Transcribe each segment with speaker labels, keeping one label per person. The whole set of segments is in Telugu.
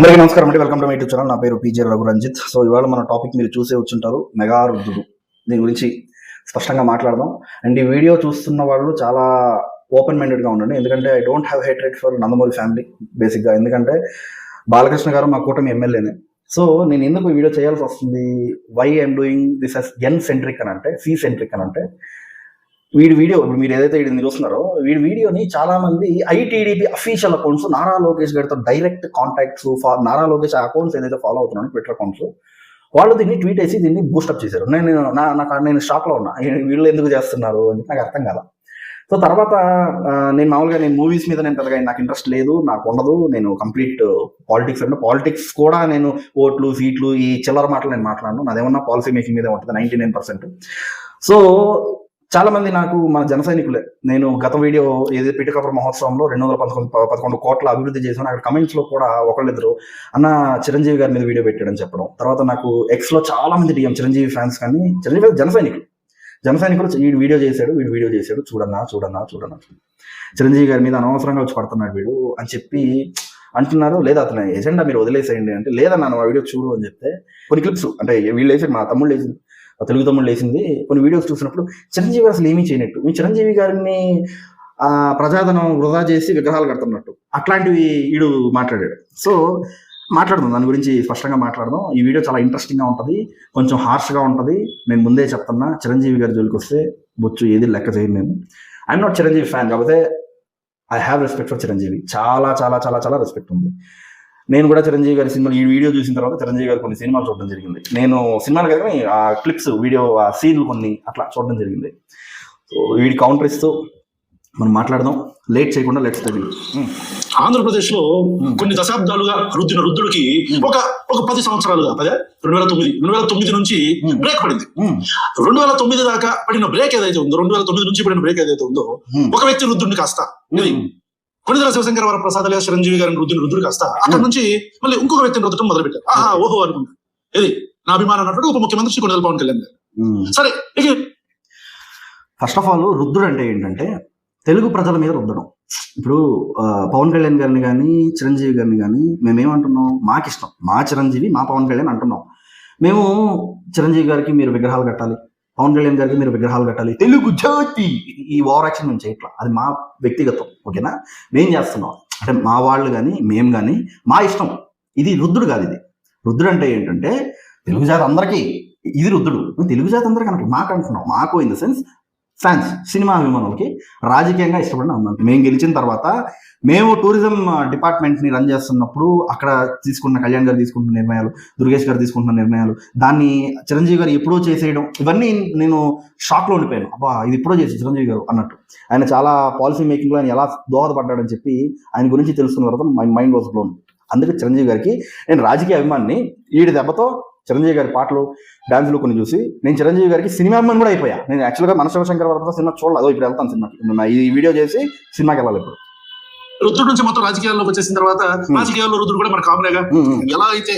Speaker 1: అందరికీ నమస్కారం అండి. Welcome to my YouTube channel నా పేరు పీజే రఘురంజిత్. సో ఇవాళ మన టాపిక్ మీరు చూసే వచ్చుంటారు మెగారుద్ధుడు దీని గురించి స్పష్టంగా మాట్లాడదాం. అండ్ ఈ వీడియో చూస్తున్న వాళ్ళు చాలా ఓపెన్ మైండెడ్గా ఉండండి. ఎందుకంటే I don't have hatred for Nandamuri family బేసిక్గా ఎందుకంటే బాలకృష్ణ గారు మా కూటమి ఎమ్మెల్యేనే. సో నేను ఎందుకు ఈ వీడియో చేయాల్సి వస్తుంది? Why I'm doing this S N centric అని అంటే సి సెంట్రిక్ అని అంటే వీడి వీడియో ఇప్పుడు మీరు ఏదైతే వీడిని చూస్తున్నారో వీడి వీడియోని చాలా మంది ITDP official accounts Nara Lokesh గారితో direct contacts Nara Lokesh accounts ఏదైతే ఫాలో అవుతున్నాను ట్విట్టర్ అకౌంట్స్ వాళ్ళు దీన్ని ట్వీట్ వేసి దీన్ని బూస్టప్ చేశారు. నేను నా నాకు నేను షాక్లో ఉన్నా. వీళ్ళు ఎందుకు చేస్తున్నారు? అని నాకు అర్థం కాల. సో తర్వాత నేను మామూలుగా నేను మూవీస్ మీద నేను పెద్దగా నాకు ఇంట్రెస్ట్ లేదు నాకు ఉండదు. నేను కంప్లీట్ పాలిటిక్స్ అంటే పాలిటిక్స్ కూడా నేను ఓట్లు సీట్లు ఈ చిల్లర మాటలు నేను మాట్లాడను. నాదేమన్నా పాలసీ మేకింగ్ మీద ఉంటుంది నైంటీ నైన్ పర్సెంట్ సో చాలా మంది నాకు మన జన సైనికులే. నేను గత వీడియో ఏది పిఠకపుర మహోత్సవంలో రెండు వందల పదకొండు పదకొండు కోట్ల అభివృద్ధి చేశాను. అక్కడ కమెంట్స్లో కూడా ఒకళ్ళిద్దరు అన్న చిరంజీవి గారి మీద వీడియో పెట్టాడని చెప్పడం. తర్వాత నాకు ఎక్స్లో చాలా మంది డిఎం చిరంజీవి ఫ్యాన్స్ కానీ చిరంజీవి జన సైనికులు. జన సైనికులు వీడు వీడియో చేశాడు వీడు వీడియో చేశాడు. చూడన్నా చూడన్నా చూడన్నా. చిరంజీవి గారి మీద అనవసరంగా వచ్చి పడుతున్నాడు వీడు అని చెప్పి అంటున్నారు. లేదా అతను ఎజెండా మీరు వదిలేసేయండి అంటే లేదన్నా ఆ వీడియో చూడు అని చెప్తే కొన్ని క్లిప్స్ అంటే వీళ్ళు వేసి మా తమ్ముళ్ళు వేసింది. తెలుగు తమ్ముళ్ళు వేసింది కొన్ని వీడియోస్ చూసినప్పుడు చిరంజీవి గారు అసలు ఏమీ చేయనట్టు. మీ చిరంజీవి గారిని ఆ ప్రజాధనం వృధా చేసి విగ్రహాలు కడుతున్నట్టు. అట్లాంటివి వీడు మాట్లాడాడు. సో మాట్లాడదాం. దాని గురించి స్పష్టంగా మాట్లాడదాం. ఈ వీడియో చాలా ఇంట్రెస్టింగ్గా ఉంటుంది. కొంచెం హార్ష్గా ఉంటుంది. నేను ముందే చెప్తున్నా చిరంజీవి గారి జోలికి వస్తే బొచ్చు ఏది లెక్క చేయను నేను. ఐఎమ్ నాట్ చిరంజీవి ఫ్యాన్ కాకపోతే I have respect for Chiranjeevi. చాలా చాలా చాలా చాలా రెస్పెక్ట్ ఉంది. నేను కూడా చిరంజీవి గారి సినిమాలు ఈ వీడియో చూసిన తర్వాత చిరంజీవి గారి కొన్ని సినిమాలు చూడడం జరిగింది. నేను సినిమాలు కదా ఆ క్లిప్స్ వీడియో ఆ సీన్లు కొన్ని అట్లా చూడడం జరిగింది. సో వీడి కౌంటర్ ఇస్తూ మనం మాట్లాడదాం. లేట్ చేయకుండా లెట్స్ తగిలి
Speaker 2: ఆంధ్రప్రదేశ్లో కొన్ని దశాబ్దాలుగా రుద్దిన రుద్దుడికి ఒక ఒక పది సంవత్సరాలుగా పదే? రెండు వేల తొమ్మిది రెండు వేల తొమ్మిది నుంచి. బ్రేక్ పడింది. రెండు వేల తొమ్మిది దాకా పడిన బ్రేక్ ఏదైతే ఉందో రెండు వేల తొమ్మిది నుంచి పడిన బ్రేక్ ఏదైతే ఉందో ఒక వ్యక్తి రుద్దుడిని కాస్త ఇది కొనిదల శివశంకర వర ప్రసాద్ లేదా చిరంజీవి గారిని రుద్దుని రుద్దుడు కాస్త. అక్కడ. నుంచి మళ్ళీ ఇంకొక వ్యక్తిని రుద్దడం మొదలు పెట్టారు ఆహా ఓహో అనుకుంటా. ఇది నా అభిమానం అన్నట్టు ఉప ముఖ్యమంత్రి శ్రీ కొనిదల పవన్ కళ్యాణ్ గారు. సరే ఇక
Speaker 1: ఫస్ట్ ఆఫ్ ఆల్ రుద్దుడు అంటే ఏంటంటే తెలుగు ప్రజల మీద రుద్దడం. ఇప్పుడు పవన్ కళ్యాణ్ గారిని కానీ చిరంజీవి గారిని కానీ మేమేమంటున్నాం? మాకు ఇష్టం మా చిరంజీవి మా పవన్ కళ్యాణ్ అంటున్నాం. మేము చిరంజీవి గారికి మీరు విగ్రహాలు కట్టాలి. పవన్ కళ్యాణ్ గారికి మీరు విగ్రహాలు కట్టాలి. తెలుగు జాతి ఈ ఓవర్ యాక్షన్ మేము చేయట్లా. అది మా వ్యక్తిగతం ఓకేనా? మేం చేస్తున్నాం. అంటే మా వాళ్ళు కానీ మేము కానీ మా ఇష్టం. ఇది రుద్రుడు కాదు ఇది. రుద్రుడు అంటే ఏంటంటే తెలుగు జాతి అందరికీ ఇది రుద్రుడు. తెలుగు జాతి అందరికీ అనట్లేదు మాకు అంటున్నాం మాకు in the sense fans cinema అభిమానులకి రాజకీయంగా ఇష్టపడిన అన్నాను మేము గెలిచిన తర్వాత మేము టూరిజం డిపార్ట్మెంట్ని రన్ చేస్తున్నప్పుడు అక్కడ తీసుకున్న కళ్యాణ్ గారు తీసుకుంటున్న నిర్ణయాలు దుర్గేష్ గారు తీసుకుంటున్న నిర్ణయాలు దాన్ని చిరంజీవి గారు ఎప్పుడో చేసేయడం ఇవన్నీ నేను షాక్లో ఉండిపోయాను. అబ్బా ఇది ఎప్పుడో చేసి చిరంజీవి గారు అన్నట్టు. ఆయన చాలా పాలసీ మేకింగ్లో ఆయన ఎలా దోహదపడ్డాడని చెప్పి ఆయన గురించి తెలుసుకున్న తర్వాత మై మైండ్ వాజ్ బ్లోన్ అందుకే చిరంజీవి గారికి నేను రాజకీయ అభిమాన్ని ఈడి దెబ్బతో చిరంజీవి గారి పాటలు డాన్సులు కొన్ని చూసి నేను చిరంజీవి గారికి సినిమా అభిమాని కూడా అయిపోయా నేను యాక్చువల్గా మనశివ శంకర్ వరప్రసాద్ సినిమా చూడలేదు ఇప్పుడు వెళ్తాను సినిమాకి నా ఈ వీడియో చేసి సినిమాకి వెళ్ళాలి ఇప్పుడు
Speaker 2: రుద్దుడు నుంచి మొత్తం రాజకీయాల్లోకి వచ్చేసిన తర్వాత రాజకీయాల్లో రుద్దుడు కూడా మన కామనేగా
Speaker 1: ఉమ్.
Speaker 2: ఎలా అయితే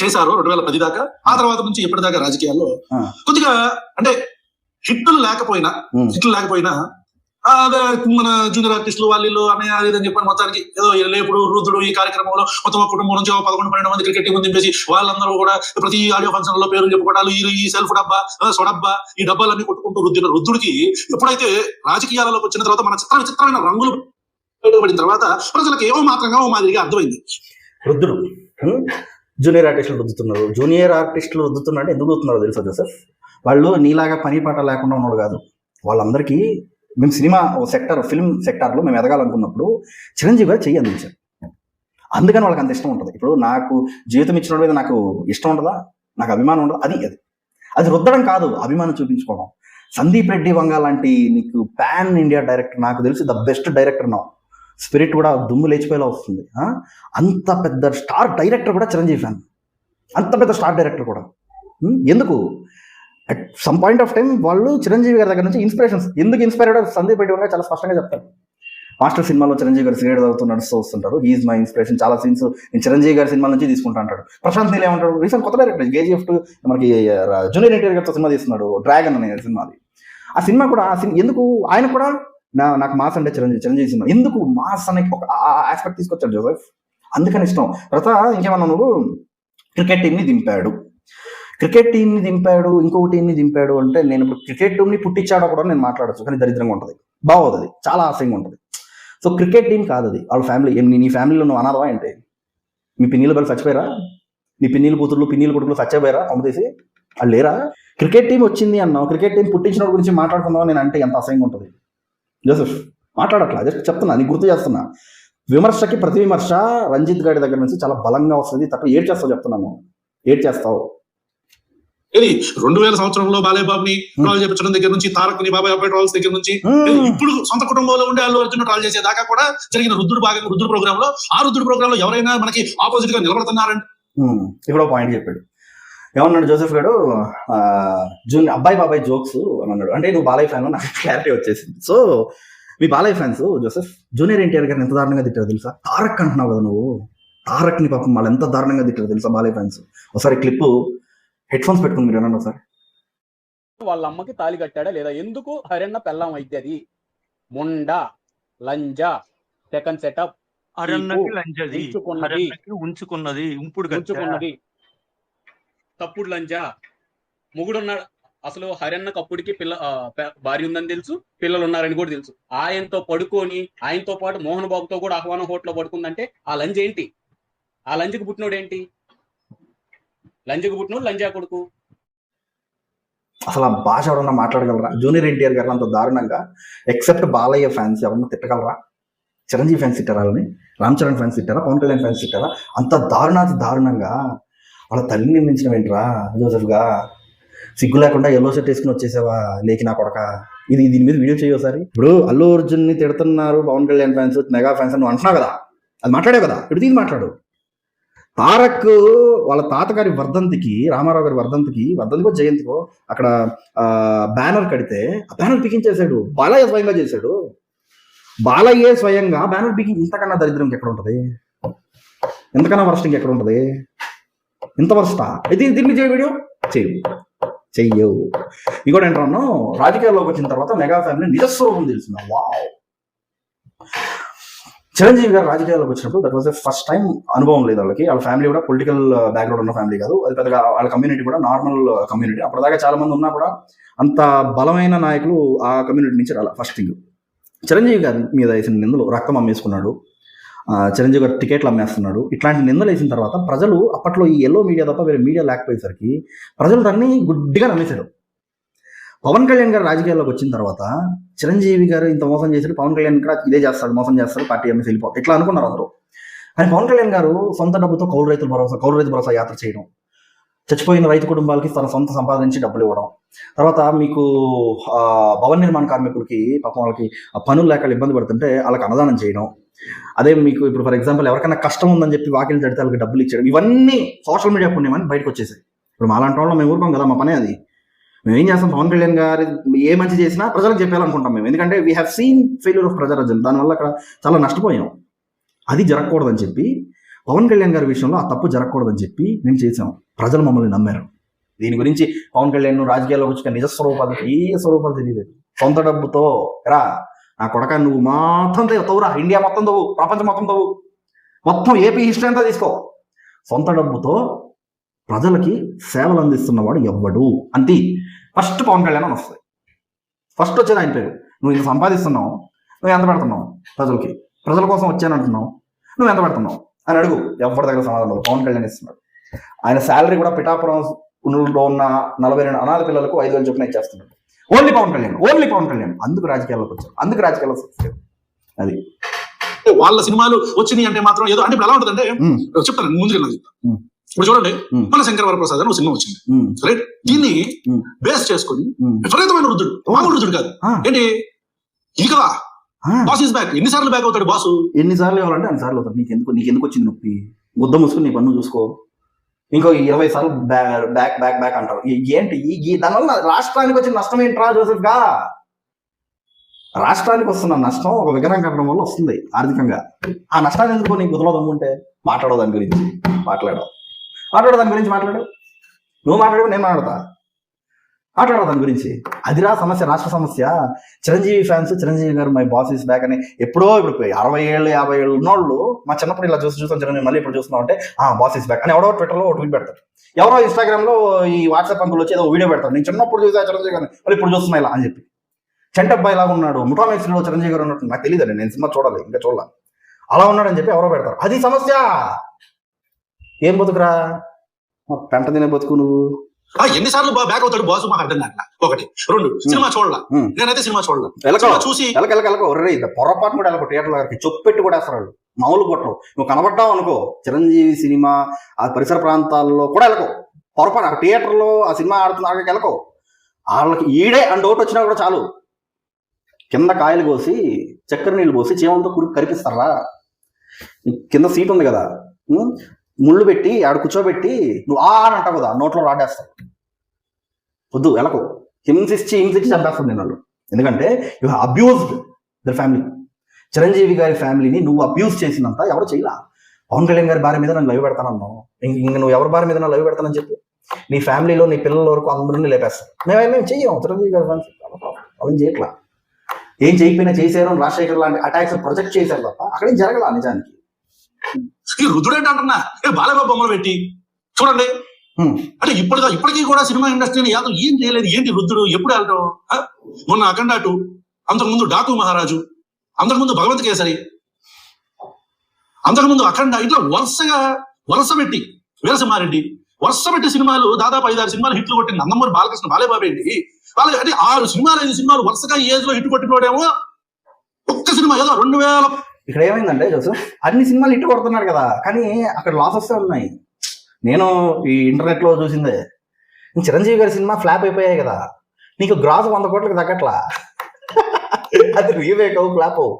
Speaker 2: చేశారో రెండు వేల పది దాకా ఆ తర్వాత నుంచి ఇప్పటిదాకా రాజకీయాల్లో. కొద్దిగా అంటే హిట్లు లేకపోయినా. హిట్లు లేకపోయినా మన జూనియర్ ఆర్టిస్టులు వాళ్ళు అన్నయ్య అది ఇది అని చెప్పని. మొత్తానికి ఏదో లేపుడు వృద్ధుడు ఈ కార్యక్రమంలో మొత్తం ఒక కుటుంబం నుంచి పదకొండు పన్నెండు మంది క్రికెట్ ముందు దింపేసి వాళ్ళందరూ కూడా ప్రతి ఆడియో ఫంక్షన్లో పేరు చెప్పుకోవడాలు ఈ సెల్ఫ్ డబ్బా సొడబ్బా ఈ డబ్బాలన్నీ కొట్టుకుంటూ రుద్దిన వృద్ధుడికి ఎప్పుడైతే రాజకీయాలలోకి వచ్చిన తర్వాత మన చిత్ర విచిత్రమైన రంగులు పడిన తర్వాత ప్రజలకు ఏమో మాత్రంగా ఓ మాదిరిగా అర్థమైంది.
Speaker 1: వృద్ధుడు జూనియర్ ఆర్టిస్టులు రుద్దుతున్నారు జూనియర్ ఆర్టిస్టులు రుద్దుతున్నారు ఎందుకు రుద్దుతున్నారో తెలుసు సార్? వాళ్ళు నీలాగా పని పాట లేకుండా ఉన్నాడు కాదు. వాళ్ళందరికీ మేము సినిమా సెక్టర్ ఫిల్మ్ సెక్టార్లో మేము ఎదగాలనుకున్నప్పుడు చిరంజీవి గారు చెయ్యి అందించారు. అందుకని వాళ్ళకి అంత ఇష్టం ఉంటుంది. ఇప్పుడు నాకు జీవితం ఇచ్చిన మీద నాకు ఇష్టం ఉండదా? నాకు అభిమానం ఉండదు? అది అది అది రుద్దడం కాదు అభిమానం చూపించుకోవడం. సందీప్ రెడ్డి వంగ లాంటి నీకు పాన్ ఇండియా డైరెక్టర్ నాకు తెలిసి ద బెస్ట్ డైరెక్టర్ నా స్పిరిట్ కూడా దుమ్ము లేచిపోయేలా వస్తుంది. అంత పెద్ద స్టార్ డైరెక్టర్ కూడా చిరంజీవి ఫ్యాన్. అంత పెద్ద స్టార్ డైరెక్టర్ కూడా. ఎందుకు? At some point of time వాళ్ళు చిరంజీవి గారి దగ్గర నుంచి ఇన్స్పిరేషన్స్ ఎందుకు ఇన్స్పైర్ అయ్యాడో సందీప్ రెడ్డి వంగ చాలా స్పష్టంగా చెప్తారు. మాస్టర్ సినిమాలో చిరంజీవి గారు సిగరెట్ తాగుతూ నడుస్తూ వస్తుంటారు. ఈజ్ మై ఇన్స్పిరేషన్ చాలా సీన్స్ నేను చిరంజీవి గారి సినిమా నుంచి తీసుకుంటా అంటాడు. ప్రశాంత్ నీళ్ళు ఏమంటాడు? రీసెంట్ కొత్త డైరెక్టర్ కేజీఎఫ్ మనకి జూనియర్ ఎన్టీఆర్ గారితో సినిమా తీస్తున్నాడు. డ్రాగన్ అనే సినిమా అది ఆ సినిమా కూడా ఆ సినిమా ఎందుకు? ఆయన కూడా నా నాకు మాస్ అంటే చిరంజీవి చిరంజీవి సినిమా. ఎందుకు మాస్ అనే ఒక ఆస్పెక్ట్ తీసుకొచ్చాడు జోసెఫ్? అందుకని ఇష్టం. తర్వాత ఇంకేమన్నా నువ్వు క్రికెట్ టీమ్ని దింపాడు. క్రికెట్ టీంని దింపాడు ఇంకో టీంని దింపాడు అంటే నేను ఇప్పుడు క్రికెట్ టీంని పుట్టించాడో కూడా నేను మాట్లాడచ్చు కానీ దరిద్రంగా ఉంటుంది. బాగోదు అది చాలా ఆశయంగా ఉంటుంది. సో క్రికెట్ టీం కాదు అది వాళ్ళ ఫ్యామిలీ ఏం నీ ఫ్యామిలీలో నువ్వు అనాథవా ఏంటి? మీ పిన్నిలు బలి చచ్చిపోయారా? నీ పిన్నిలు కూతుర్లు పిన్నిలు కొడుకులు చచ్చిపోయారా? తీసి వాళ్ళు లేరా? క్రికెట్ టీం వచ్చింది అన్నావు క్రికెట్ టీం పుట్టించిన గురించి మాట్లాడుకుందాం నేను అంటే ఎంత అసహ్యంగా ఉంటుంది? జోసెఫ్ మాట్లాడట్లా జస్ట్ చెప్తున్నా నీకు గుర్తు చేస్తున్నా. విమర్శకి ప్రతి విమర్శ రంజిత్ గారి దగ్గర నుంచి చాలా బలంగా వస్తుంది తప్ప ఏడ్ చేస్తావు చెప్తున్నాను ఏడ్ చేస్తావు
Speaker 2: ఇది రెండు వేల సంవత్సరంలో బాలయ్య బాబుని ట్రాల్ చేపించడం దగ్గర నుంచి తారక్ని బాబాయ్ అబ్బాయి ట్రాల్స్ దగ్గర నుంచి. ఇప్పుడు సొంత కుటుంబంలో ఉండే అల్లు అర్జున్ ట్రాల్ చేసే దాకా కూడా జరిగిన రుద్రుడు భాగంగా రుద్రుడు ప్రోగ్రామ్లో ఆ రుద్రుడు ప్రోగ్రామ్లో ఎవరైనా మనకి ఆపోజిట్గా నిలబడుతున్నారంటే
Speaker 1: ఉమ్, ఇక్కడ పాయింట్ చెప్పాడు. ఏమన్నాడు జోసెఫ్ గారు? జూన్ అబ్బాయి బాబాయ్ జోక్స్ అని అన్నాడు. అంటే నువ్వు బాలయ్య ఫ్యాన్ నాకు క్లారిటీ వచ్చేసింది. సో మీ Balayya fans Joseph junior NTR గారిని ఎంత దారుణంగా తిట్టారు తెలుసా? తారక్ అంటున్నావు కదా నువ్వు. తారక్ని పాపం వాళ్ళు ఎంత దారుణంగా తిట్టారు తెలుసా బాలయ్య ఫ్యాన్స్ ఒకసారి క్లిప్ హెడ్ ఫోన్స్ పెట్టుకుని మీరు అన్నాను ఒకసారి
Speaker 3: వాళ్ళ అమ్మకి తాలి కట్టాడా లేదా? ఎందుకు హరన్న పెళ్ళం అయితే అది ముండ లంజా సెకండ్ సెటప్ ఉంచుకున్నది.
Speaker 4: ఉంచుకున్నది.
Speaker 3: తప్పుడు లంజా. మొగుడున్నాడు. అసలు హరన్నకు అప్పటికి పిల్ల భార్య ఉందని తెలుసు పిల్లలు ఉన్నారని కూడా తెలుసు. ఆయనతో పడుకొని ఆయనతో పాటు మోహన్ బాబుతో కూడా ఆహ్వానం హోటల్లో పడుకుందంటే ఆ లంజ్ ఏంటి? ఆ లంజ్కి పుట్టినోడు ఏంటి లంజకు పుట్టినోడు లంజా కొడుకు.
Speaker 1: అసలు ఆ భాష ఎవరన్నా మాట్లాడగలరా? జూనియర్ ఎన్టీఆర్ గారు అంత దారుణంగా ఎక్సెప్ట్ బాలయ్య ఫ్యాన్స్ ఎవరన్నా తిట్టగలరా? చిరంజీవి ఫ్యాన్స్ తిట్టారా వాళ్ళని? రామ్ చరణ్ ఫ్యాన్స్ తిట్టారా? పవన్ కళ్యాణ్ ఫ్యాన్స్ తిట్టారా? అంత దారుణాతి దారుణంగా వాళ్ళ తల్లిని నిర్మించిన ఏంట్రా జోసెఫ్గా సిగ్గు లేకుండా ఎల్లో షర్ట్ వేసుకుని వచ్చేసావా లేకి నా కొడక? ఇది దీని మీద వీడియో చేయి ఇప్పుడు అల్లు అర్జున్ని తిడుతున్నారు Pawan Kalyan fans mega fans అని నువ్వు అంటున్నావు కదా? అది మాట్లాడే కదా? ఇప్పుడు దీన్ని మాట్లాడు. తారక్ వాళ్ళ తాతగారి వర్ధంతికి రామారావు గారి వర్ధంతికి వర్ధంతికో జయంతికో అక్కడ బ్యానర్ కడితే ఆ బ్యానర్ బిగించేశాడు. బాలయ్య స్వయంగా చేశాడు. బాలయ్య స్వయంగా బ్యానర్ బిగి ఇంతకన్నా దరిద్రం ఎక్కడ ఉంటుంది? ఇంతకన్నా వర్స్ట్ ఎక్కడ ఉంటుంది? ఇంత వర్స్టా? ఇది దీన్ని చేయ వీడియో? చేయు. చెయ్యవు ఇంకోటి ఏంటన్నాను రాజకీయాల్లోకి వచ్చిన తర్వాత మెగా ఫ్యామిలీ నిజస్వరూపం తెలిసిందా. వావ్. చిరంజీవి గారు రాజకీయాల్లోకి వచ్చినప్పుడు దట్ వాజ్ ఫస్ట్ టైం అనుభవం లేదు వాళ్ళకి. వాళ్ళ ఫ్యామిలీ కూడా పొలిటికల్ బ్యాక్గ్రౌండ్ uh, ఉన్న ఫ్యామిలీ కాదు. అది పెద్దగా వాళ్ళ కమ్యూనిటీ కూడా నార్మల్ కమ్యూనిటీ uh, అప్పటిదాకా చాలా మంది ఉన్నా కూడా అంత బలమైన నాయకులు ఆ కమ్యూనిటీ నుంచి రాల. ఫస్ట్ థింగ్ చిరంజీవి గారి మీద వేసిన నిందలు రక్తం అమ్మేసుకున్నాడు. చిరంజీవి గారు టికెట్లు అమ్మేస్తున్నాడు. ఇట్లాంటి నిందలు వేసిన తర్వాత ప్రజలు అప్పట్లో ఈ ఎల్లో మీడియా తప్ప వేరే మీడియా లేకపోయేసరికి ప్రజలు దాన్ని గుడ్డిగా నమ్మేశారు. పవన్ కళ్యాణ్ గారు రాజకీయాల్లోకి వచ్చిన తర్వాత చిరంజీవి గారు ఇంత మోసం చేశారు పవన్ కళ్యాణ్ కూడా ఇదే చేస్తాడు మోసం చేస్తారు పార్టీ ఎంఎస్ వెళ్ళిపో ఇట్లా అనుకున్నారు అందరూ. కానీ పవన్ కళ్యాణ్ గారు సొంత డబ్బుతో కౌలు రైతుల భరోసా కౌలు రైతు భరోసా యాత్ర చేయడం చచ్చిపోయిన రైతు కుటుంబాలకి తన సొంత సంపాదించి డబ్బులు ఇవ్వడం తర్వాత మీకు భవన్ భవన నిర్మాణ కార్మికులకి పాపం వాళ్ళకి ఆ పనులు లేక ఇబ్బంది పడుతుంటే వాళ్ళకి అన్నదానం చేయడం. అదే మీకు ఇప్పుడు ఫర్ ఎగ్జాంపుల్ ఎవరికైనా కష్టం ఉందని చెప్పి వాకిలు తడితే వాళ్ళకి డబ్బులు ఇచ్చడం ఇవన్నీ సోషల్ మీడియా పుణ్యమని బయటకు వచ్చేసాయి. ఇప్పుడు మాలాంటి వాళ్ళు మేము ఊరుకోం కదా మా పనే అది. మేము ఏం చేస్తాం? పవన్ కళ్యాణ్ గారు ఏ మంచి చేసినా ప్రజలకు చెప్పాలనుకుంటాం మేము. ఎందుకంటే we have seen failure of Prajarajyam దానివల్ల అక్కడ చాలా నష్టపోయాం. అది జరగకూడదని చెప్పి పవన్ కళ్యాణ్ గారి విషయంలో ఆ తప్పు జరగకూడదని చెప్పి మేము చేసాం ప్రజలు మమ్మల్ని నమ్మారు. దీని గురించి పవన్ కళ్యాణ్ రాజకీయాల్లోకి వచ్చిన నిజ స్వరూపాలు ఏ స్వరూపాలు తెలియలేదు. సొంత డబ్బుతో రా నా కొడక నువ్వు మొత్తం తవ్వురా. ఇండియా మొత్తం తవ్వు ప్రపంచం మొత్తం తవ్వు. మొత్తం ఏపీ హిస్టరీ అంతా తీసుకో. సొంత డబ్బుతో ప్రజలకి సేవలు అందిస్తున్నవాడు ఎవ్వడు. అంతే ఫస్ట్ పవన్ కళ్యాణ్ అని వస్తుంది. ఫస్ట్ వచ్చేది ఆయన పేరు. నువ్వు ఇంత సంపాదిస్తున్నావు. నువ్వు ఎంత పెడుతున్నావు ప్రజలకి? ప్రజల కోసం వచ్చానంటున్నావు నువ్వు ఎంత పెడుతున్నావు? అని అడుగు. ఎవరి దగ్గర సమాధానం. పవన్ కళ్యాణ్ ఇస్తున్నాడు. ఆయన శాలరీ కూడా పిఠాపురం లో ఉన్న నలభై రెండు అనాథ పిల్లలకు ఐదు వేలు చొప్పున ఇచ్చేస్తున్నాడు. ఓన్లీ పవన్ కళ్యాణ్. ఓన్లీ పవన్ కళ్యాణ్. అందుకు రాజకీయాల్లోకి వచ్చాడు. అందుకు రాజకీయాల్లో సక్సెస్ అది.
Speaker 2: వాళ్ళ సినిమాలు వచ్చినాయి అంటే మాత్రం ఏదో అంటే ఇప్పుడు ఎలా ఉంటుందంటే చెప్తాను నాకు చెప్తాను. ఇప్పుడు చూడండి. మన శంకర వరప్రసాద్ అని ఒక సినిమా వచ్చింది. రైట్? దీన్ని. బేస్ చేసుకొని. విపరీతమైన రుద్రుడు మామూలు రుద్రుడు కాదు. ఏంటి? ఇది కదా. బాస్ ఇస్ బ్యాక్ ఎన్నిసార్లు బ్యాక్ అవుతాడు బాసు?
Speaker 1: ఎన్నిసార్లు కావాలంటే అన్నిసార్లు అవుతాడు. నీకు ఎందుకు నీకు ఎందుకు వచ్చింది నొప్పి? ముద్ద మూసుకుని నీ పన్ను చూసుకో. ఇంకో ఇరవై సార్లు బ్యా- బ్యాక్ బ్యాక్ బ్యాక్ అంటారు ఏంటి? ఈ- దానివల్ల రాష్ట్రానికి వచ్చిన నష్టం ఏంట్రా జోసెఫ్గా? రాష్ట్రానికి వస్తున్న నష్టం ఒక విగ్రహం కట్టడం వల్ల వస్తుంది ఆర్థికంగా. ఆ నష్టాన్ని ఎందుకు నీకు గుదలో దమ్ముంటే? మాట్లాడవు దాని గురించి. మాట్లాడవు. మాట్లాడు దాని గురించి మాట్లాడు. నువ్వు మాట్లాడు నేను మాట్లాడతా. మాట్లాడు దాని గురించి. అదిరా సమస్య రాష్ట్ర సమస్య. చిరంజీవి ఫ్యాన్స్ చిరంజీవి గారు మై బాస్ ఇస్ బ్యాక్ అని ఎప్పుడో ఇప్పుడు అరవై ఏళ్ళు యాభై ఏళ్ళు ఉన్నోళ్ళు మా చిన్నప్పుడు ఇలా చూసి చూస్తాం చిరంజీవి మళ్ళీ ఇప్పుడు చూస్తున్నాం అంటే ఆ బాస్ ఇస్ బ్యాక్ అని ఎవడో ట్విట్టర్లో ఒక ట్వీట్ పెడతారు ఎవరో ఇన్స్టాగ్రామ్లో ఈ వాట్సాప్ అంకులు వచ్చి ఏదో వీడియో పెడతారు నేను చిన్నప్పుడు చూసా చిరంజీవి గారిని మళ్ళీ ఇప్పుడు చూస్తున్నా ఇలా అని చెప్పి. చెంటబ్బాయి లాగా ఉన్నాడు. ముఠామేశ్వరిలో చిరంజీవి గారు ఉన్నట్టు నాకు తెలియదు నేను సినిమా చూడాలి ఇంకా చూడాలి. అలా ఉన్నాడని చెప్పి ఎవరో పెడతారు. అది సమస్య! ఏం బతుకురా? పెంట తినే బతుకు నువ్వు.
Speaker 2: ఎన్నిసార్లు బా- బ్యాక్ అవుతాడు బాసు మాకు అర్థం ఒకటి. రెండు. సినిమా చూడాల. నేనైతే సినిమా చూడాల. చూసి
Speaker 1: పొరపాటు కూడా ఎలక. థియేటర్ గారికి చొప్పు పెట్టి కూడా వాళ్ళు. మామూలు కొట్టరు. నువ్వు కనబడ్డావు అనుకో. చిరంజీవి సినిమా ఆ పరిసర ప్రాంతాల్లో కూడా ఎలకో. పొరపాటు ఆ థియేటర్లో ఆ సినిమా ఆడుతున్న ఎలకో. వాళ్ళకి ఈడే అండ్ డౌట్ వచ్చినా కూడా చాలు. కింద కాయలు కోసి చక్కెర నీళ్ళు పోసి చేమంతో కురికి కరిపిస్తారా? కింద సీట్ ఉంది కదా? ముళ్ళు పెట్టి ఆడ కూర్చోబెట్టి నువ్వు ఆ అని అంటావు కదా నోట్లో రాడేస్తావు వద్దు వెళ్ళకు. హింసించి హింసించి చంపేస్తుంది నేను వాళ్ళు. ఎందుకంటే you abused their family Chiranjeevi గారి ఫ్యామిలీని నువ్వు అబ్యూజ్ చేసినంత ఎవరు చేయలా? పవన్ కళ్యాణ్ గారి భార్య మీద నన్ను లవ్ పెడతానన్నావు. ఇంక ఇంక నువ్వు ఎవరి భార్య మీద లవ్ పెడతానని చెప్పు. నీ ఫ్యామిలీలో నీ పిల్లల వరకు అందరినీ లేపేస్తారు మేము మేము చెయ్యం. చిరంజీవి గారి ఫ్యాన్స్ అవన్నీ చేయట్లా? ఏం చేయకపోయినా చేశారు రాజశేఖర్ లాంటి అటాక్స్ ప్రొజెక్ట్ చేశారు తప్ప అక్కడేం జరగల నిజానికి?
Speaker 2: ఈ రుద్రుడు ఏంటంటున్నా ఏ బాలబాబు బొమ్మలు పెట్టి. చూడండి. అంటే ఇప్పటిగా ఇప్పటికీ కూడా సినిమా ఇండస్ట్రీని యాదవ్ ఏం చేయలేదు. ఏంటి రుద్రుడు? ఎప్పుడు వెళ్ళటం? మొన్న అఖండ టూ అంతకుముందు డాకు మహారాజు అంతకుముందు భగవంత్ కేసరి అంతకుముందు అఖండ ఇట్లా వరుసగా వరుస పెట్టి వీరసింహారెడ్డి వరుస పెట్టి సినిమాలు దాదాపు ఐదారు సినిమాలు హిట్లు కొట్టిన నందమూరి బాలకృష్ణ బాలేబాబు ఏంటి? వాళ్ళ అంటే ఆరు సినిమాలు ఐదు సినిమాలు వరుసగా ఏజ్లో హిట్ కొట్టినోడేమో ఒక్క సినిమా ఏదో రెండు వేల
Speaker 1: ఇక్కడ ఏమైందంటే చూసు అన్ని సినిమాలు ఇట్టు కొడుతున్నారు కదా కానీ అక్కడ లాసెస్ ఉన్నాయి. నేను ఈ ఇంటర్నెట్లో చూసిందే చిరంజీవి గారి సినిమా ఫ్లాప్ అయిపోయాయి కదా నీకు గ్రాస్ వంద కోట్లకు తగ్గట్లా? అది రీమేక్ అవు ఫ్లాప్ అవు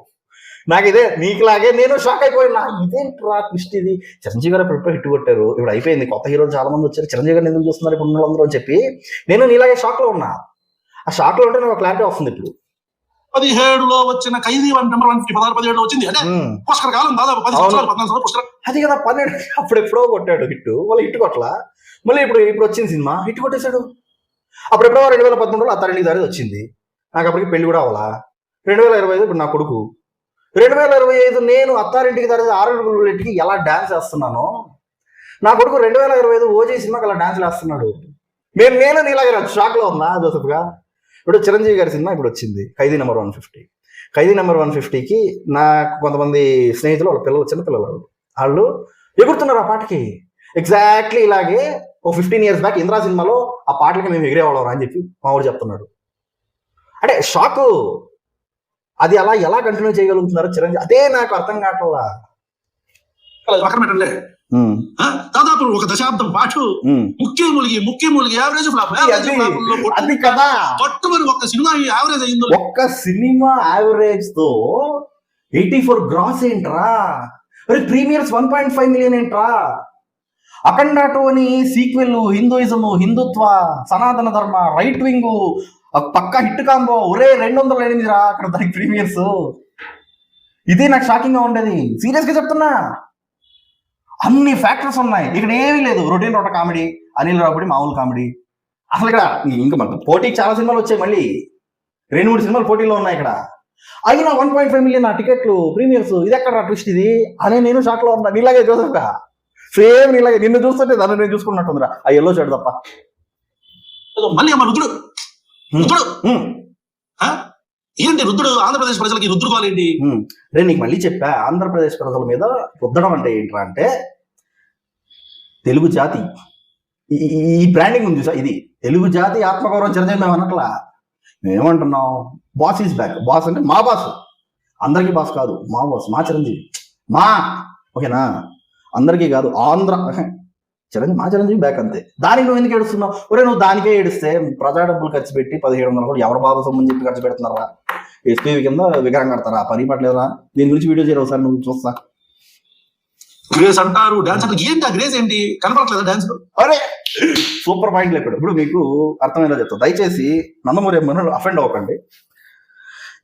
Speaker 1: నాకు ఇదే నీకులాగే నేను షాక్ అయిపోయినా. ఇదేంట్రా ట్విస్ట్ ఇది. చిరంజీవి గారు ఇప్పుడు హిట్ కొట్టారు. ఇప్పుడు అయిపోయింది కొత్త హీరోలు చాలా మంది వచ్చారు. చిరంజీవి గారిని ఎందుకు చూస్తున్నారు ఇప్పుడు అందరూ అని చెప్పి నేను నీలాగే షాక్లో ఉన్నా. ఆ షాక్లో ఉంటే నాకు క్లారిటీ వస్తుంది ఇప్పుడు.
Speaker 2: పదిహేడులో వచ్చిన ఖైదీ వన్ నెంబర్ వన్ పదహారు పదిహేడులో వచ్చింది. అంటే. పుష్కర కాలం దాదాపు పది. సంవత్సరాలు పద్నాలుగు సంవత్సరాలు పుష్కర
Speaker 1: అది కదా పన్నెండు అప్పుడు ఎప్పుడో కొట్టాడు హిట్ మళ్ళీ హిట్ కొట్టలా? మళ్ళీ ఇప్పుడు ఇప్పుడు వచ్చింది సినిమా. హిట్ కొట్టేశాడు. అప్పుడు ఎప్పుడో రెండు వేల పదమూడులో అత్తారింటికి దారి వచ్చింది. నాకు అప్పటికి పెళ్ళి కూడా అవ్వాలా? రెండు వేల ఇరవై ఐదు ఇప్పుడు నా కొడుకు. రెండు వేల ఇరవై ఐదు నేను అత్తారింటికి దారి ఆరుగురింటికి ఎలా డాన్స్ వేస్తున్నానో నా కొడుకు రెండు వేల ఇరవై ఐదు ఓజీ సినిమాకి అలా డాన్స్ వేస్తున్నాడు నేను నేను నీలాగా షాక్లో ఉన్నా జోసెఫ్గా. ఇప్పుడు చిరంజీవి గారి సినిమా ఇప్పుడు వచ్చింది Khaidi number one fifty Khaidi number one ఫిఫ్టీకి నాకు కొంతమంది స్నేహితులు వాళ్ళ పిల్లలు చిన్న పిల్లలు వాళ్ళు. ఎగురుతున్నారు ఆ పాటకి. ఎగ్జాక్ట్లీ ఇలాగే ఓ ఫిఫ్టీన్ ఇయర్స్ బ్యాక్ ఇంద్రా సినిమాలో ఆ పాటలకి మేము ఎగిరేవాళ్ళం అని చెప్పి మా ఊరు చెప్తున్నాడు. అంటే షాక్ అది అలా ఎలా కంటిన్యూ చేయగలుగుతున్నారు చిరంజీవి? అదే నాకు అర్థం కావట్లా.
Speaker 2: పక్కన పెట్టండి. దాదాపు ఒక దశాబ్దం పాటు ముఖ్య మూలిగి ముఖ్య మూలిగి యావరేజ్ ఫ్లాప్
Speaker 1: అది- కదా.
Speaker 2: ఒక్క సినిమా యావరేజ్ అయిందో
Speaker 1: ఒక్క సినిమా యావరేజ్తో ఎయిటీ ఫోర్ గ్రాస్ ఏంట్రా premiers one point five million ఏంట్రా? అఖండ అని sequel Hinduism Hindutva Sanatana Dharma right wing పక్క హిట్ కాంబో ఒరే రెండు వందల ఎనిమిది రా అక్కడ దానికి ప్రీమియర్స్ ఇదే నాకు షాకింగ్గా ఉండేది. సీరియస్గా చెప్తున్నా. అన్ని ఫ్యాక్టర్స్ ఉన్నాయి. ఇక్కడ ఏమీ లేదు. రొటీన్ రోట కామెడీ అనిల్ రావుడి మామూలు కామెడీ. అసలు ఇక్కడ ఇంకా మన పోటీకి చాలా సినిమాలు వచ్చాయి మళ్ళీ. రెండు మూడు సినిమాలు పోటీలో ఉన్నాయి ఇక్కడ. అయినా వన్ పాయింట్ ఫైవ్ మిలియన్ ఆ టికెట్లు ప్రీమియర్స్ ఇది ఎక్కడ ట్విస్ట్ ఇది? అనే నేను షాక్లో ఉన్నా. నీలాగే జోసెఫ్ సేమ్ నీలాగే. నిన్ను చూస్తుంటే దాన్ని నేను చూసుకున్నట్టుందిరా. ఆ ఎల్లో షర్ట్ తప్ప.
Speaker 2: మళ్ళీ రుద్రుడు రుద్రుడు? ఏంటి రుద్రుడు ఆంధ్రప్రదేశ్ ప్రజలకి రుద్రుకోవాలి ఏంటి?
Speaker 1: నేను నీకు మళ్ళీ చెప్పా ఆంధ్రప్రదేశ్ ప్రజల మీద రుద్దడం అంటే ఏంట్రా అంటే తెలుగు జాతి. ఈ- బ్రాండింగ్ ఉంది చూసా ఇది. తెలుగు జాతి ఆత్మగౌరవం చిరంజీవి మేము అనట్లా. మేమేమంటున్నాం బాస్ ఈజ్ బ్యాక్ బాస్ అంటే మా బాస్. అందరికీ బాస్ కాదు మా బాస్ మా చిరంజీవి. మా ఓకేనా? అందరికీ కాదు ఆంధ్ర. చిరంజీవి మా చిరంజీవి బ్యాక్ అంతే. దానికి నువ్వు ఎందుకు ఏడుస్తున్నావు? ఒరే నువ్వు దానికే ఏడిస్తే ప్రజా డబ్బులు ఖర్చు పెట్టి పదిహేడు వందలు కూడా ఎవరు బాబు సొమ్ముని చెప్పి ఖర్చు పెడుతున్నారా? ఎస్పీవి కింద విగ్రహం కడతారా? పని పట్టలేదా దీని గురించి వీడియో చేయరు ఒకసారి? నువ్వు చూస్తా.
Speaker 2: గ్రేస్ అంటారు డాన్స్ అంటారు. ఏంటి ఆ గ్రేస్ ఏంటి? కనపడట్లేదా డాన్స్
Speaker 1: అరే! సూపర్ పాయింట్ ఇప్పుడు ఇప్పుడు మీకు అర్థమయ్యేలా చెప్తా. దయచేసి నందమూరి అమ్మను అఫెండ్ అవ్వకండి.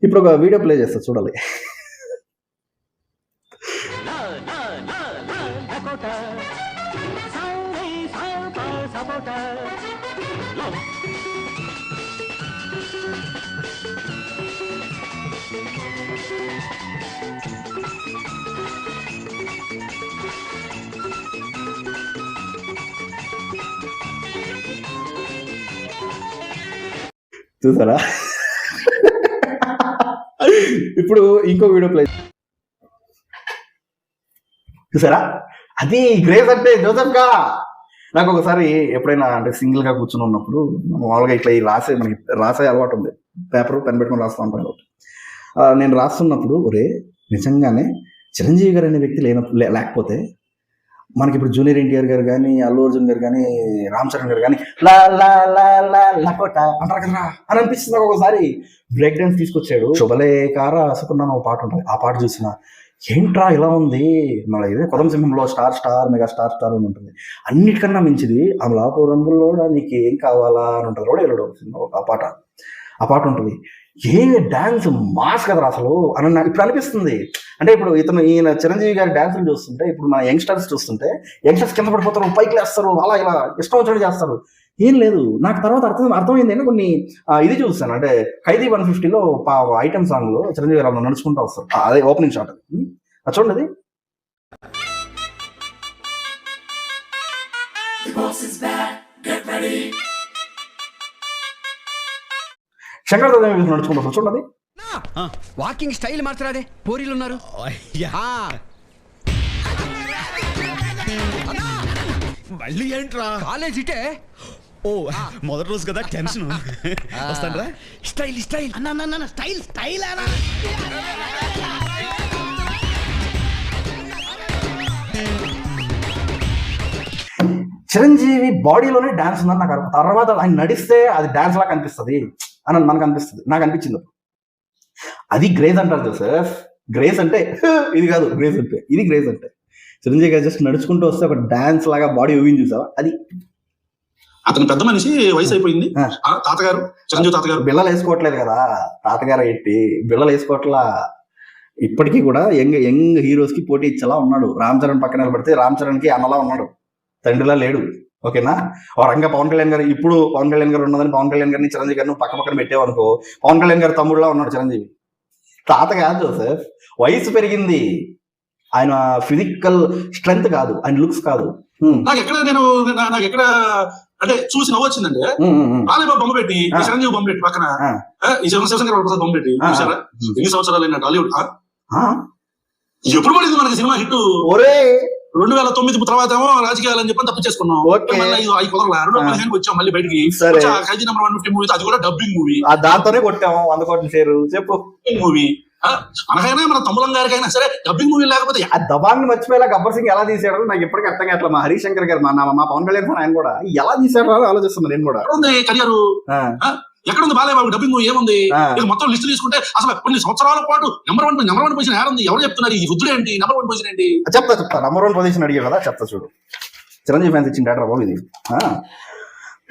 Speaker 1: ఇప్పుడు ఒక వీడియో ప్లే చేస్తా చూడాలి. చూసారా? ఇప్పుడు ఇంకో వీడియో ప్లే చూసారా? అది గ్రేస్ అంటే జోసఫ్గా నాకు ఒకసారి ఎప్పుడైనా అంటే సింగిల్గా కూర్చుని ఉన్నప్పుడు మామూలుగా ఇట్లా ఈ రాసే మనకి రాసే అలవాటు ఉంది. పేపర్ పెన్ పెట్టుకుని రాస్తూ ఉంటాను నేను రాస్తున్నప్పుడు ఒరే నిజంగానే చిరంజీవి గారు అనే వ్యక్తి లేనప్పుడు లేకపోతే మనకి ఇప్పుడు జూనియర్ ఎన్టీఆర్ గారు కానీ అల్లు అర్జున్ గారు కానీ రామ్ చరణ్ గారు కానీ లా లా లా లా లకోట అంటారు కదా అని అనిపిస్తుంది ఒకసారి. బ్రేక్ డాన్స్ తీసుకొచ్చాడు. శుభలేకార అసుకున్నాను ఒక పాట ఉంటుంది. ఆ పాట చూసిన ఏంట్రా ఇలా ఉంది? మన ఇదే కొదం సింహంలో star star mega star star అని ఉంటుంది. అన్నిటికన్నా మించిది అమలాపురంలో నీకు ఏం కావాలా అని ఉంటుంది. కూడా వెళ్ళడు ఒక పాట. ఆ పాట ఉంటుంది. ఏ డాన్స్ మాస్ కదరా అసలు? అని నాకు ఇప్పుడు అనిపిస్తుంది. అంటే ఇప్పుడు ఇతను ఈయన చిరంజీవి గారి డాన్సులు చూస్తుంటే ఇప్పుడు మన యంగ్స్టర్స్ చూస్తుంటే యంగ్స్టర్స్ కింద పడిపోతారు పైకి లేస్తారు అలా ఇలా ఇష్టం వచ్చినట్టు చేస్తారు. ఏం లేదు. నాకు తర్వాత అర్థం అర్థమైంది. ఏంటంటే కొన్ని ఇది చూస్తాను అంటే ఖైదీ వన్ ఫిఫ్టీలో ఐటమ్ సాంగ్లో చిరంజీవి గారు నడుచుకుంటూ వస్తారు. అదే ఓపెనింగ్ షాట్ అది అది చూడండి అది. నడుచుకుంటూ చూడండి
Speaker 5: వాకింగ్ స్టైల్ మార్చరాదే. పోరీలు ఉన్నారు. ఆ,
Speaker 6: మళ్ళీ ఏంట్రా?
Speaker 5: కాలేజ్ ఇటే.
Speaker 6: ఓ మొదటి రోజు కదా టెన్షన్. వస్తానరా?
Speaker 5: Style style. అన్న స్టైల్ స్టైల్ అన్న.
Speaker 1: చిరంజీవి బాడీలోనే డాన్స్ ఉందని నాకు అర్థం. తర్వాత ఆయన నడిస్తే అది డాన్స్ లా కనిపిస్తుంది. అని మనకు అనిపిస్తుంది. నాకు అనిపించింది. అది గ్రేజ్ అంటారు జోసెఫ్. గ్రేస్ అంటే ఇది కాదు గ్రేస్ అంటే. ఇది గ్రేస్ అంటే. చిరంజీవి గారు జస్ట్ నడుచుకుంటూ వస్తే ఒక డాన్స్ లాగా బాడీ ఊహించి చూసావా? అది.
Speaker 2: అతను పెద్ద మనిషి వయసు అయిపోయింది. తాతగారు చిరంజీవి తాతగారు.
Speaker 1: బిళ్ళలు వేసుకోవట్లేదు కదా తాతగారు ఎట్టి బిళ్ళలు వేసుకోవట్లా. ఇప్పటికీ కూడా యంగ్ యంగ్ హీరోస్కి పోటీ ఇచ్చేలా ఉన్నాడు. రామ్ చరణ్ పక్కన నిలబడితే రామ్ చరణ్కి అన్నలా ఉన్నాడు. తండ్రిలా లేడు. ఓకేనా రంగా పవన్ కళ్యాణ్ గారు ఇప్పుడు పవన్ కళ్యాణ్ గారు ఉన్నదని పవన్ కళ్యాణ్ గారిని చిరంజీవి గారిని పక్క పక్కన పెట్టేవనుకో పవన్ కళ్యాణ్ గారు తమ్ముడులా ఉన్నాడు చిరంజీవి తాత కాదు జోసెఫ్ వయసు పెరిగింది ఆయన ఫిజికల్ స్ట్రెంగ్త్ కాదు ఆయన లుక్స్ కాదు.
Speaker 2: నాకు ఎక్కడ నేను నాకు ఎక్కడ అంటే చూసి నవ్వు. బాలయ్య బొమ్మ పెట్టి
Speaker 1: ఆ.
Speaker 2: చిరంజీవి బొమ్మ పెట్టి పక్కన
Speaker 1: ఆ.
Speaker 2: ఆ, ఈ శివ శివశంకర్ ప్రసాద్ బొమ్మ పెట్టి
Speaker 1: ఆ.
Speaker 2: చూసారా ఎన్ని సంవత్సరాలు అయినా టాలీవుడ్ ఆ?
Speaker 1: ఆ?
Speaker 2: ఎప్పుడు పడింది మనకి సినిమా హిట్
Speaker 1: ఒరే
Speaker 2: రెండు వేల తొమ్మిది తర్వాత ఏమో రాజకీయాలు అని చెప్పి తప్పు చేసుకున్నాం. మళ్ళీ ఐదు కుదరలా. రెండు వేల
Speaker 1: ఆ.
Speaker 2: పదిహేనుకి వచ్చాం మళ్ళీ బయటికి. Khaidi number one fifty movie అది కూడా డబ్బింగ్ మూవీ.
Speaker 1: ఆ దాంతోనే కొట్టాము వంద కోట్ల షేరు. చెప్పు.
Speaker 2: మూవీ. మనకైనా మన తమ్ములం గారికైనా సరే డబ్బింగ్ మూవీ లేకపోతే
Speaker 1: ఆ దబాంగ్ మర్చిపోయేలా గబ్బర్ సింగ్ ఎలా తీసాడు నాకు ఇప్పటికీ అర్థం కావట్లేదు. మా హరీష్ శంకర్ గారు మా నా- మా పవన్ కళ్యాణ్ ఆయన కూడా. ఎలా తీసాడు ఆలోచిస్తున్నాను నేను కూడా.
Speaker 2: కెరియర్ ఎక్కడ ఉంది బాలయ్య బాబు డబ్బింగ్ ఏముంది మొత్తం లిస్ట్ తీసుకుంటే అసలు కొన్ని సంవత్సరాల పాటు number one number one position ఏడుంది ఎవరు చెప్తున్నారు? ఈ వృద్ధుడు ఏంటి? నెంబర్ వన్ పొజిషన్ ఏంటి?
Speaker 1: చెప్తా చెప్తా. నంబర్ వన్ పొజిషన్ అడిగా కదా చెప్తా చూడు. చిరంజీవి ఫ్యాన్స్ ఇచ్చిన డేటా బాబు ఇది.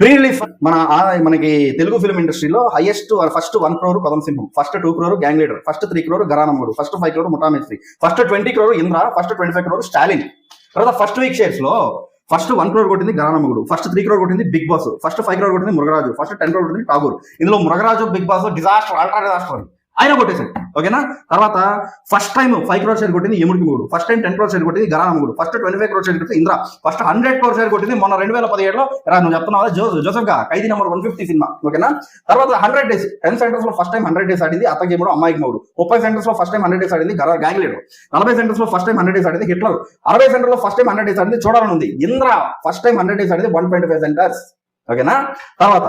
Speaker 1: ప్రీ రిలీజ్ మన ఆ- మనకి తెలుగు ఫిల్మ్ ఇండస్ట్రీలో హైయెస్ట్ ఫస్ట్ వన్ క్రోర్ పదం సింహం. First two crore gang leader first three crore గరానమ్ముడు first five crore ముఠామేశ్రీ first twenty crore Indra. First twenty five crore Stalin. తర్వాత ఫస్ట్ వీక్ షేర్స్లో ఫస్ట్ వన్ క్రోర్ కొట్టింది గరానమ్మగుడు ఫస్ట్ త్రీ క్రోర్ కొట్టింది big boss. First five crore కొట్టింది మురగరాజు. ఫస్ట్ టెన్ క్రోర్ కొట్టింది ఠాగూర్. ఇందులో మురగరాజు big boss disaster ultra disaster అని ఆయన కొట్టేశాడు. ఓకేనా? తర్వాత first time five crore share కొట్టింది ఎముడికి మూడు first time ten crore share కొట్టింది గరానమ్మగుడు first twenty five crore share కొట్టింది Indra. First hundred crore share కొట్టింది మొన్న రెండు వేల పదిహేడులో. రా నువ్వు చెప్తున్నావు? జో జోసెఫ్గా Khaidi number one fifty cinema. ఓకేనా? తర్వాత హండ్రెడ్ డేస్ టెన్ సెంటర్స్లో ఫస్ట్ టైం హండ్రెడ్ డేస్ ఆడింది అత్తకి మూడు అమ్మాయికి మూడు. ముప్పై సెంటర్స్లో ఫస్ట్ టైం హండ్రెడ్ డేస్ ఆడింది గరా గ్యాంగ్ లీడర్ నలభై సెంటర్స్లో ఫస్ట్ టైం హండ్రెడ్ డేస్ ఆడింది హిట్లర్. అరవై సెంటర్లో ఫస్ట్ టైం హండ్రెడ్ డేస్ ఆడింది చూడాలని ఉంది. Indra first time hundred days ఆడింది వన్ ట్వంటీ ఫైవ్ సెంటర్స్ ఓకేనా? తర్వాత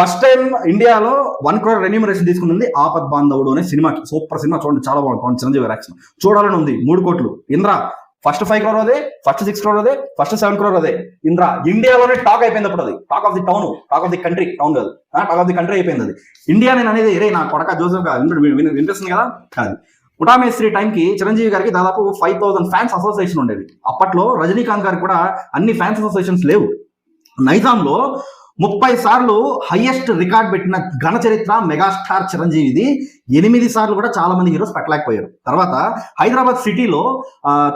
Speaker 1: ఫస్ట్ టైం ఇండియాలో వన్ క్రోర్ రెన్యూమరేషన్ తీసుకుంది ఆపద్ బాంధవుడు అనే సినిమాకి సూపర్ సినిమా చూడండి చాలా బాగుంటుంది చిరంజీవి యాక్షన్. చూడాలని ఉంది మూడు కోట్లు. ఇంద్ర ఫస్ట్ ఫైవ్ క్రోర్ అదే ఫస్ట్ సిక్స్ క్రోర్ అదే ఫస్ట్ సెవెన్ క్రోర్ అదే. ఇంద్ర ఇండియాలోనే టాక్ అయిపోయింది అప్పుడు అది. Talk of the town talk of the country town కాదు. టాక్ ఆఫ్ ది కంట్రీ అయిపోయింది అది. ఇండియా నేను అనేది రే నా కొడక జోసెఫ్గా వినిపిస్తుంది కదా? కాదు. ఉటామేశ్రీ టైంకి చిరంజీవి గారికి దాదాపు ఫైవ్ థౌసండ్ ఫ్యాన్స్ అసోసియేషన్ ఉండేది. అప్పట్లో రజనీకాంత్ గారికి కూడా అన్ని ఫ్యాన్స్ అసోసియేషన్స్ లేవు. నైజాంలో ముప్పై సార్లు హైయెస్ట్ రికార్డ్ పెట్టిన ఘన చరిత్ర మెగాస్టార్ చిరంజీవిది ఎనిమిది సార్లు కూడా చాలా మంది హీరోస్ పెట్టలేకపోయారు. తర్వాత హైదరాబాద్ సిటీలో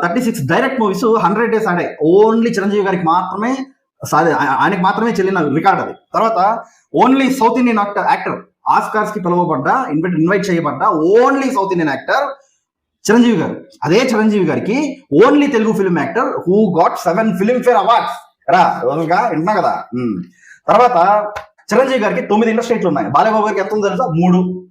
Speaker 1: thirty six direct movies hundred days ఆడాయి. Only Chiranjeevi గారికి మాత్రమే సాధి ఆయనకు మాత్రమే చెల్లిన రికార్డ్ అది. తర్వాత only south Indian actor actor ఆస్కార్స్కి పిలువబడ్డ ఇన్వైట్ ఇన్వైట్ చేయబడ్డ only south Indian actor Chiranjeevi గారు. అదే చిరంజీవి గారికి only Telugu film actor who got seven filmfare awards రా రోజులుగా వింటున్నా కదా? తర్వాత చిరంజీవి గారికి తొమ్మిది ఇండస్ట్రీట్లు ఉన్నాయి. బాలయబాబు గారికి ఎంత తెలుసా? మూడు.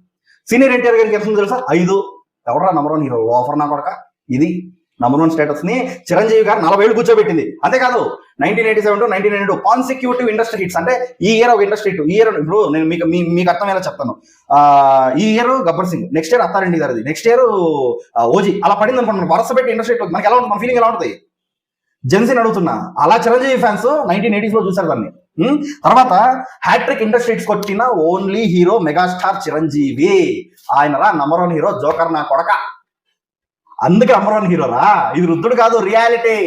Speaker 1: సీనియర్ ఎన్టీఆర్ గారికి ఎంత తెలుసా? ఐదు. ఎవడరా నంబర్ వన్ హీరో ఆఫర్ నా కొడక? ఇది నంబర్ వన్ స్టేటస్ని చిరంజీవి గారు నలభై ఏళ్ళు కూర్చోబెట్టింది. అంతేకాదు nineteen eighty seven to nineteen eighty two consecutive industry hits అంటే ఈ ఇయర్ ఒక ఇండస్ట్రీ హిట్ ఈ ఇయర్ ఇప్పుడు నేను మీకు మీ- మీకు అర్థమయ్యేలా చెప్తాను. ఆ, ఈ year Gabbar Singh next year అత్తారెడ్డి గారిది. Next year OG. అలా పడింది అనుకుంటున్నాను వరుస పెట్టి ఇండస్ట్రీ మనకి ఎలా ఉంటుంది? మన ఫీలింగ్ ఎలా ఉంటుంది? జెన్సీని అడుగుతున్నా. అలా చిరంజీవి ఫ్యాన్స్ నైన్టీన్ ఎయిటీస్లో చూసారు దాన్ని. తర్వాత హ్యాట్రిక్ ఇండస్ట్రీస్ కొట్టిన ఓన్లీ హీరో మెగాస్టార్ చిరంజీవి. ఆయన రా నంబర్ వన్ హీరో జోకర్ నా కొడక. అందుకే నంబర్ వన్ హీరో రా. ఇది రుద్దుడు కాదు రియాలిటీ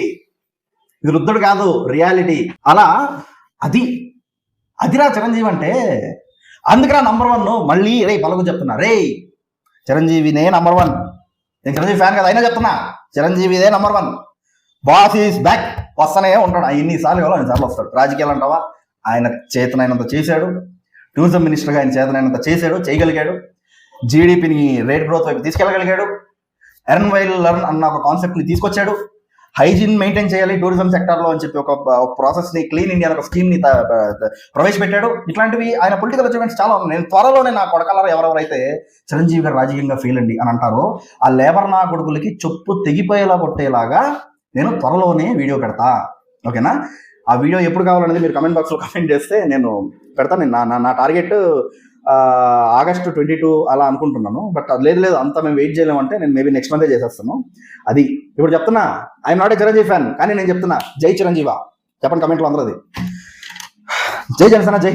Speaker 1: ఇది రుద్దుడు కాదు రియాలిటీ అలా అది అదిరా చిరంజీవి అంటే. అందుకురా నంబర్ వన్ మళ్ళీ రే పలుకు చెప్తున్నా. రే చిరంజీవినే నంబర్ వన్ నేను చిరంజీవి ఫ్యాన్ కదా అయినా చెప్తున్నా. చిరంజీవిదే number one boss is back వస్తూనే ఉంటాడు. ఎన్నిసార్లు కావాలో అన్నిసార్లు వస్తాడు. రాజకీయాలు అంటావా? ఆయన చేతనైనంత చేశాడు. టూరిజం మినిస్టర్గా ఆయన చేతనైనంత చేశాడు. చేయగలిగాడు. జీడిపిని రేట్ గ్రోత్ వైపు తీసుకెళ్ళగలిగాడు. ఎర్న్ వైల్ లర్న్ అన్న ఒక కాన్సెప్ట్ని తీసుకొచ్చాడు. హైజీన్ మెయింటైన్ చేయాలి టూరిజం సెక్టార్లో అని చెప్పి ఒక ప్రాసెస్ని క్లీన్ ఇండియా ఒక స్కీమ్ని ప్రవేశపెట్టాడు. ఇట్లాంటివి ఆయన పొలిటికల్ అచీవ్మెంట్స్ చాలా ఉన్నాయి. నేను త్వరలోనే నా కొడకలర ఎవరెవరైతే చిరంజీవి గారు రాజకీయంగా ఫెయిల్ అండి అని అంటారో ఆ లేబర్ నా కొడుకులకి చొప్పు తెగిపోయేలా కొట్టేలాగా నేను త్వరలోనే వీడియో పెడతా. ఓకేనా? ఆ వీడియో ఎప్పుడు కావాలనేది మీరు కమెంట్ బాక్స్లో కమెంట్ చేస్తే నేను పెడతాను నేను నా- నా టార్గెట్ ఆగస్టు ట్వంటీ టూ అలా అనుకుంటున్నాను. బట్ అది లేదు లేదు అంతా మేము వెయిట్ చేయలేమంటే నేను మేబీ నెక్స్ట్ మంతే చేసేస్తాను. అది ఇప్పుడు చెప్తున్నా I'm not a Chiranjeevi fan కానీ నేను చెప్తున్నా జై చిరంజీవా. చెప్పండి కమెంట్లో అందరూ అది జై జనసేన జై